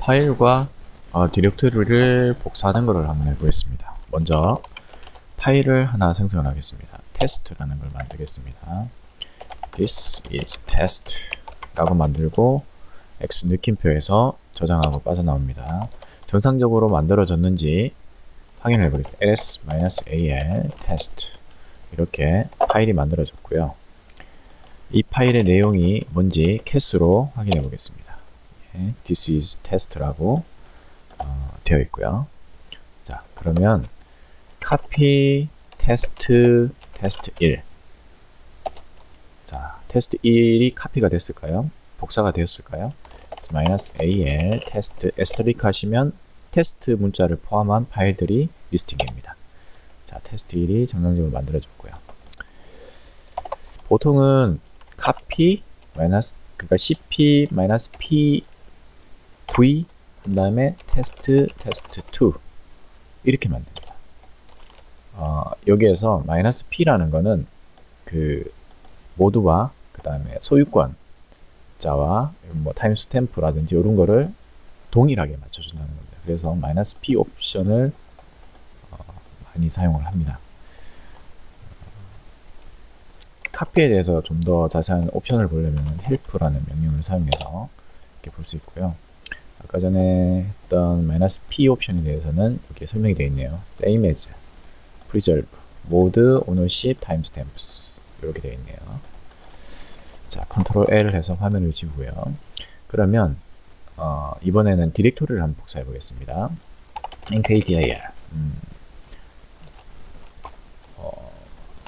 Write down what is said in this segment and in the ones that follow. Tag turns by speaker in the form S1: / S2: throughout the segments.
S1: 파일과 어, 디렉토리를 복사하는 것을 한번 해보겠습니다. 먼저 파일을 하나 생성을 하겠습니다. 테스트라는 걸 만들겠습니다. This is test 라고 만들고 X 느낌표에서 저장하고 빠져나옵니다. 정상적으로 만들어졌는지 확인해 보겠습니다. ls-al test 이렇게 파일이 만들어졌고요. 이 파일의 내용이 뭔지 캐스로 확인해 보겠습니다. 예, this is test라고 어, 되어 있고요. 자, 그러면 copy test test 1 자, 테스트 1이 카피가 됐을까요? 복사가 되었을까요? al 테스트 에스터릭 하시면 테스트 문자를 포함한 파일들이 리스팅됩니다. 자, 테스트 1이 정상적으로 만들어졌고요. 보통은 copy 마이너스 그러니까 cp 마이너스 p v 한 다음에 테스트 테스트 2 이렇게 만듭니다. 어, 여기에서 마이너스 p라는 거는 그 모두와 그 다음에 소유권 자와 뭐 타임스탬프라든지 이런 거를 동일하게 맞춰준다는 겁니다. 그래서 마이너스 p 옵션을 어, 많이 사용을 합니다. 카피에 대해서 좀 더 자세한 옵션을 보려면 help라는 명령을 사용해서 이렇게 볼 수 있고요. 아까 전에 했던 마이너스 p 옵션에 대해서는 이렇게 설명이 되어 있네요. same as, preserve, mode, ownership, timestamps 이렇게 되어 있네요. 자, 컨트롤 L 해서 화면을 지우고요. 그러면 어, 이번에는 디렉토리를 한번 복사해 보겠습니다. nkdir 음, 어,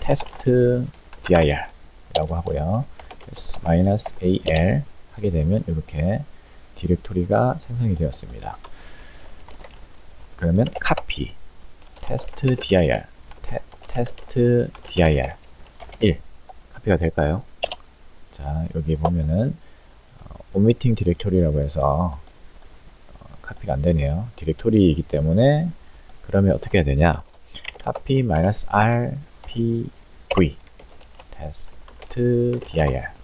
S1: 테스트 dir 라고 하고요. 마이너스 al 하게 되면 이렇게 디렉토리가 생성이 되었습니다. 그러면 copy 테스트 dir 테, 테스트 dir 1 카피가 될까요? 자 여기 보면은 어, omitting 디렉토리라고 해서 어, 카피가 안 되네요. 디렉토리이기 때문에 그러면 어떻게 해야 되냐? copy 마이너스 r p v 테스트 dir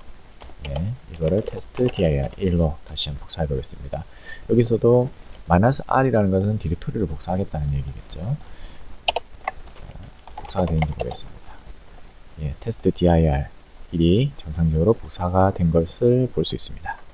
S1: 예, 이거를 테스트 dir 1로 다시 한번 복사해 보겠습니다. 여기서도 마이너스 r이라는 것은 디렉토리를 복사하겠다는 얘기겠죠. 자, 복사가 되는지 보겠습니다. 예, 테스트 dir 1이 정상적으로 복사가 된 것을 볼 수 있습니다.